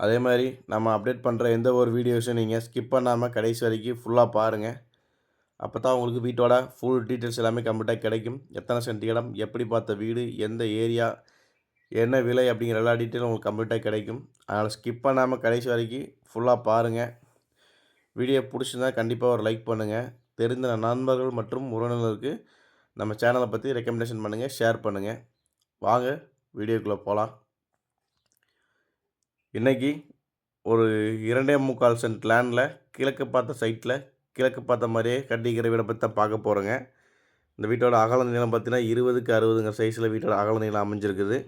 அதே மாதிரி நம்ம அப்டேட் பண்ணுற எந்த ஒரு வீடியோஸும் நீங்கள் ஸ்கிப் பண்ணாமல் கடைசி வரைக்கும் ஃபுல்லாக பாருங்கள் அப்போ தான் உங்களுக்கு வீட்டோட ஃபுல் டீட்டெயில்ஸ் எல்லாமே கம்ப்ளீட்டாக கிடைக்கும். எத்தனை சென்ட் இடம் எப்படி பார்த்த வீடு எந்த ஏரியா என்ன விலை அப்படிங்கிற எல்லா டீட்டெயிலும் உங்களுக்கு கம்ப்ளீட்டாக கிடைக்கும். அதனால் ஸ்கிப் பண்ணாமல் கடைசி வரைக்கும் ஃபுல்லாக பாருங்கள் வீடியோ பிடிச்சிருந்தா கண்டிப்பாக ஒரு லைக் பண்ணுங்கள் தெரிந்த நண்பர்கள் மற்றும் உறவினர்களுக்கு நம்ம சேனலை பற்றி ரெக்கமெண்டேஷன் பண்ணுங்கள் ஷேர் பண்ணுங்கள் வாங்க வீடியோக்குள்ளே போகலாம் இன்றைக்கி ஒரு இரண்டே முக்கால் சென்ட் லேண்டில் கிழக்கு பார்த்த சைட்டில் கிழக்கு பார்த்த மாதிரியே கட்டிக்கிற வீடை பற்றி தான் பார்க்க போகிறோங்க இந்த வீட்டோட அகல நீளம் பார்த்தீங்கன்னா இருபதுக்கு அறுபதுங்க சைஸில் வீட்டோட அகல நீளம் அமைஞ்சிருக்குது.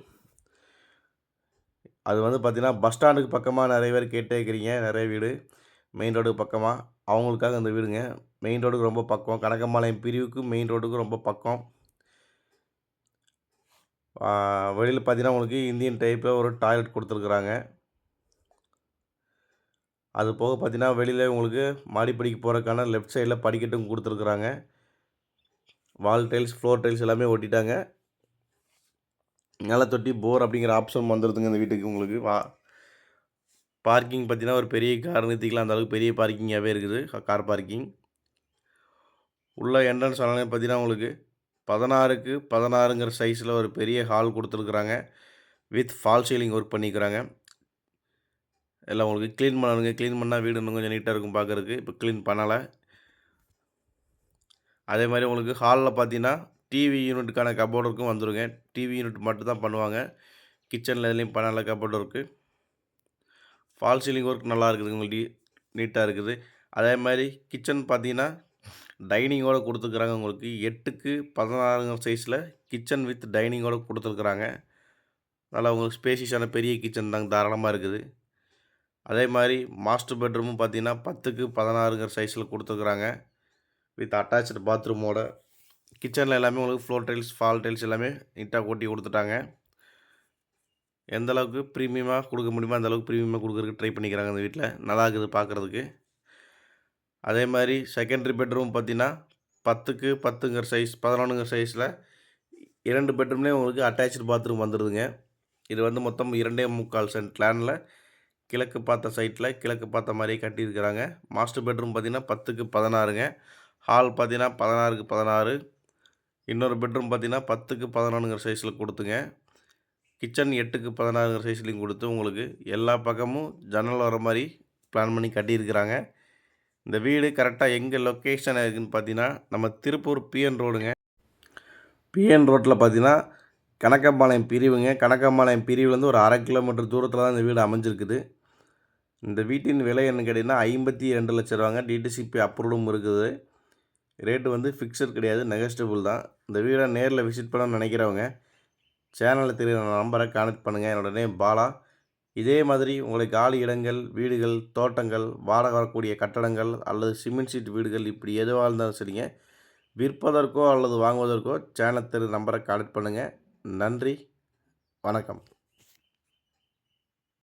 அது வந்து பார்த்திங்கன்னா பஸ் ஸ்டாண்டுக்கு பக்கமாக நிறைய பேர் கேட்டே இருக்கிறீங்க. நிறைய வீடு மெயின் ரோடுக்கு பக்கமாக அவங்களுக்காக இந்த வீடுங்க. மெயின் ரோடுக்கு ரொம்ப பக்கம். கனகம்பாளையம் பிரிவுக்கு மெயின் ரோடுக்கு ரொம்ப பக்கம். வெளியில் பார்த்தீங்கன்னா உங்களுக்கு இந்தியன் டைப்பில் ஒரு டாய்லெட் கொடுத்துருக்குறாங்க. அது போக பார்த்தீங்கன்னா வெளியில் உங்களுக்கு மாடிப்படிக்கு போகிறக்கான லெஃப்ட் சைடில் படிக்கட்டும் கொடுத்துருக்குறாங்க. வால் டைல்ஸ் ஃப்ளோர் டைல்ஸ் எல்லாமே ஒட்டிட்டாங்க. நில தொட்டி போர் அப்படிங்கிற ஆப்ஷன் வந்துடுதுங்க இந்த வீட்டுக்கு உங்களுக்கு. வா பார்க்கிங் பார்த்தீங்கன்னா ஒரு பெரிய கார் நிறுத்திக்கலாம் அந்த அளவுக்கு பெரிய பார்க்கிங்காகவே இருக்குது. கார் பார்க்கிங் உள்ள என்ட்ரன்ஸ் ஆனாலே பார்த்தீங்கன்னா உங்களுக்கு பதினாறுக்கு பதினாறுங்கிற சைஸில் ஒரு பெரிய ஹால் கொடுத்துருக்குறாங்க. வித் ஃபால் சீலிங் ஒர்க் பண்ணிக்கிறாங்க. எல்லாம் உங்களுக்கு க்ளீன் பண்ணணுங்க க்ளீன் பண்ணால் வீடு இன்னும் கொஞ்சம் நீட்டாக இருக்கும் பார்க்குறதுக்கு. இப்போ க்ளீன் பண்ணலை. அதே மாதிரி உங்களுக்கு ஹாலில் பார்த்தீங்கன்னா டிவி யூனிட்டுக்கான கபோர்டு இருக்கும் வந்துருங்க. டிவி யூனிட் மட்டும் தான் பண்ணுவாங்க கிச்சனில் எதுலேயும் பண்ணலை கபோர்டு இருக்குது ஃபால் சீலிங் ஒர்க் நல்லா இருக்குது உங்களுக்கு நீட்டாக இருக்குது. அதே மாதிரி கிச்சன் பார்த்தீங்கன்னா டைனிங்கோடு கொடுத்துருக்குறாங்க உங்களுக்கு. எட்டுக்கு பதினாறுங்க சைஸில் கிச்சன் வித் டைனிங்கோடு கொடுத்துருக்குறாங்க. நல்லா உங்களுக்கு ஸ்பேசியஸான பெரிய கிச்சன் தாங்க தாராளமாக இருக்குது. அதே மாதிரி மாஸ்டர் பெட்ரூமும் பார்த்தீங்கன்னா பத்துக்கு பதினாறுங்கிற சைஸில் கொடுத்துருக்குறாங்க. வித் அட்டாச்சு பாத்ரூமோட கிச்சனில் எல்லாமே உங்களுக்கு ஃப்ளோர் டைல்ஸ் ஃபால் டைல்ஸ் எல்லாமே நீட்டாக கொட்டி கொடுத்துட்டாங்க. எந்த அளவுக்கு ப்ரீமியமாக கொடுக்க முடியுமோ அந்த அளவுக்கு ப்ரீமியமாக கொடுக்குறதுக்கு ட்ரை பண்ணிக்கிறாங்க அந்த வீட்டில் நல்லா இருக்குது பார்க்குறதுக்கு. அதே மாதிரி செகண்டரி பெட்ரூம் பார்த்தீங்கன்னா பத்துக்கு பத்துங்கிற சைஸ் பதினொன்றுங்கிற சைஸில் இரண்டு பெட்ரூம்லேயும் உங்களுக்கு அட்டாச்சு பாத்ரூம் வந்துடுதுங்க இது வந்து மொத்தம் இரண்டே முக்கால் சென்ட் லேண்டில் கிழக்கு பார்த்த சைட்டில் கிழக்கு பார்த்த மாதிரியே கட்டியிருக்கிறாங்க. மாஸ்டர் பெட்ரூம் பார்த்திங்கன்னா பத்துக்கு பதினாறுங்க. ஹால் பார்த்திங்கன்னா பதினாறுக்கு பதினாறு. இன்னொரு பெட்ரூம் பார்த்திங்கன்னா பத்துக்கு பதினொன்றுங்கிற சைஸில் கொடுத்துங்க. கிச்சன் எட்டுக்கு பதினாறுங்கிற சைஸ்லையும் கொடுத்து உங்களுக்கு எல்லா பக்கமும் ஜன்னல் வர மாதிரி பிளான் பண்ணி கட்டியிருக்கிறாங்க. இந்த வீடு கரெக்டாக எங்கே லொக்கேஷன் இருக்குதுன்னு பார்த்தீங்கன்னா நம்ம திருப்பூர் பிஎன் ரோடுங்க பிஎன் ரோட்டில் பார்த்தீங்கன்னா கணக்கம்பாளையம் பிரிவுங்க. கணக்கம்பாளையம் பிரிவுலேருந்து ஒரு அரை கிலோமீட்டர் தூரத்தில் தான் இந்த வீடு அமைஞ்சிருக்குது. இந்த வீட்டின் விலை என்ன கேட்டிங்கன்னா ஐம்பத்தி ரெண்டு லட்ச ரூபாங்க. டிடிசிபி அப்ரூவலும் இருக்குது. ரேட்டு வந்து ஃபிக்ஸட் கிடையாது நெகஸ்டபுள் தான். இந்த வீடை நேரில் விசிட் பண்ணணும்னு நினைக்கிறவங்க சேனலில் தெரியுற நம்பரை கான்டெக்ட் பண்ணுங்கள் என்னோட நேம் பாலா. இதே மாதிரி உங்களை காலி இடங்கள் வீடுகள் தோட்டங்கள் வாடகை வரக்கூடிய கட்டடங்கள் அல்லது சிமெண்ட் சீட் வீடுகள் இப்படி எதுவாக இருந்தாலும் சரிங்க விற்பதற்கோ அல்லது வாங்குவதற்கோ சேனல் தெரு நம்பரை கான்டெக்ட் பண்ணுங்கள் நன்றி வணக்கம்.